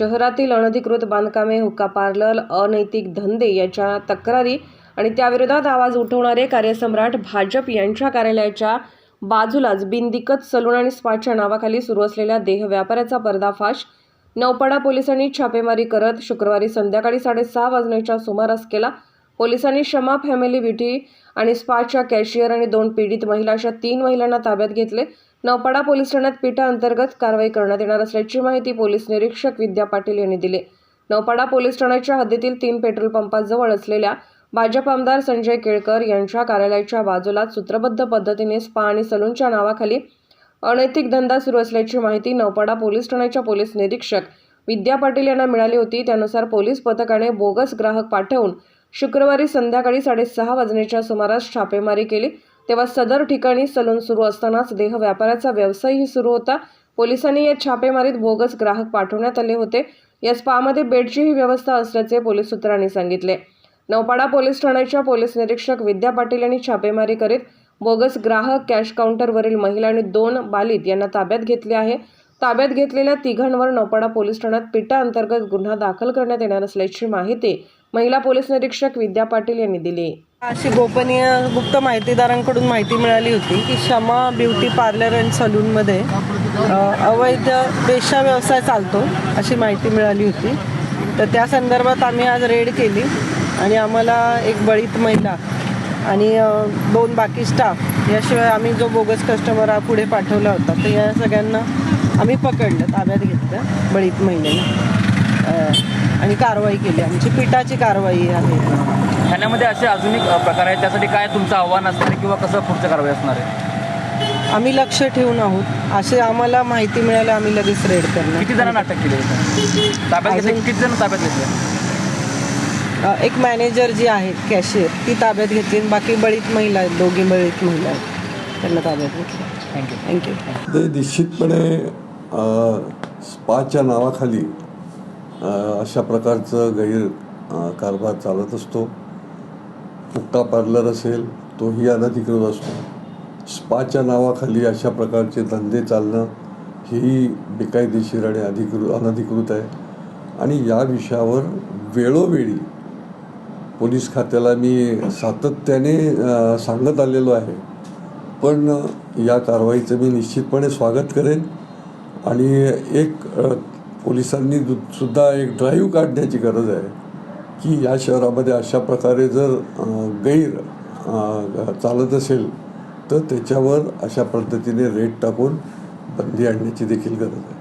शहरातील अनधिकृत बांधकामे हुक्का पार्लर अनैतिक धंदे याच्या तक्रारी आणि त्याविरोधात आवाज उठवणारे कार्यसम्राट भाजप यांच्या कार्यालयाच्या बाजूलाच बिनदिकत सलून आणि स्पाच्या नावाखाली सुरू असलेल्या देह व्यापाराचा पर्दाफाश नौपाडा पोलिसांनी छापेमारी करत शुक्रवारी संध्याकाळी साडेसहा वाजण्याच्या सुमारास केला. पोलिसांनी शमा फॅमिली ब्युटी आणि स्पाच्या कॅशियर आणि दोन पीडित महिला अशा तीन महिलांना ताब्यात घेतले. नौपाडा पोलीस ठाण्यात पीठाअंतर्गत कारवाई करण्यात येणार असल्याची माहिती पोलीस निरीक्षक विद्या पाटील यांनी दिली. नौपाडा पोलीस ठाण्याच्या हद्दीतील तीन पेट्रोल पंपाजवळ असलेल्या भाजप आमदार संजय केळकर यांच्या कार्यालयाच्या बाजूलाच सूत्रबद्ध पद्धतीने स्पा आणि सलूनच्या नावाखाली अनैतिक धंदा सुरू असल्याची माहिती नौपाडा पोलीस ठाण्याच्या पोलीस निरीक्षक विद्या पाटील यांना मिळाली होती. त्यानुसार पोलीस पथकाने बोगस ग्राहक पाठवून शुक्रवारी संध्याकाळी साडेसहा वाजण्याच्या सुमारास छापेमारी केली. तेव्हा सदर ठिकाणी सलून सुरू असतानाच देह व्यापाराचा व्यवसायही सुरू होता. पोलिसांनी या छापेमारीत बोगस ग्राहक पाठवण्यात आले होते. या स्पामध्ये बेडचीही व्यवस्था असल्याचे पोलीस सूत्रांनी सांगितले. नौपाडा पोलीस ठाण्याच्या पोलीस निरीक्षक विद्या पाटील यांनी छापेमारी करीत बोगस ग्राहक कॅश काउंटरवरील महिला आणि दोन बालित यांना ताब्यात घेतले आहे. ताब्यात घेतलेल्या तिघांवर नौपाडा पोलीस ठाण्यात पिटा अंतर्गत गुन्हा दाखल करण्यात येणार असल्याची माहिती महिला पोलीस निरीक्षक विद्या पाटील यांनी दिली. अशी गोपनीय गुप्त माहितीदारांकडून माहिती मिळाली होती की शमा ब्युटी पार्लर अँड सलूनमध्ये अवैध पेशा व्यवसाय चालतो अशी माहिती मिळाली होती. तर त्या संदर्भात आम्ही आज रेड केली आणि आम्हाला एक बळीत महिला आणि दोन बाकी स्टाफ याशिवाय आम्ही जो बोगस कस्टमर हा पुढे पाठवला होता तर या सगळ्यांना आम्ही पकडलं ताब्यात घेतलं बळीत महिलेला. आणि कारवाई केली. आमची पिठाची कारवाई आहे. ठाण्यामध्ये असे अजून एक प्रकार आहेत. त्यासाठी काय तुमचं आव्हान असणार आहे किंवा कसं पुढचं कारवाई असणार आहे? आम्ही लक्ष ठेवून आहोत. असे आम्हाला माहिती मिळाली आम्ही लगेच रेड करणार. किती जणांना अटक केली आहे? ताब्यात घेतले? अजून- किती जण ताब्यात घेतले? अ, एक मॅनेजर जी आहे कॅशियर ती ताब्यात घेतली आणि बाकी बळीत महिला आहेत. दोघी बळीत महिला आहेत. त्यांना ताब्यात घेतलं. थँक्यू थँक्यू ते निश्चितपणे अ, स्पाच्या नावाखाली अ, अशा प्रकारचं गैर अ, कारभार चालत असतो. पुट्टा पार्लर असेल तोही अनधिकृत असतो. स्पाच्या नावाखाली अशा प्रकारचे धंदे चालणं ही बेकायदेशीर आणि अधिकृत अनधिकृत आहे. आणि या विषयावर वेळोवेळी पोलीस खात्याला मी सातत्याने सांगत आलेलो आहे. पण या कारवाईचं मी निश्चितपणे स्वागत करेन. आणि एक पोलिसांनी दु- सुद्धा एक ड्राईव्ह काढण्याची गरज आहे. की या शहरामध्ये अशा प्रकारे जर गैर चालत असेल तर त्याच्यावर अशा पद्धतीने रेट टाकून बंदी आणण्याची देखील गरज आहे.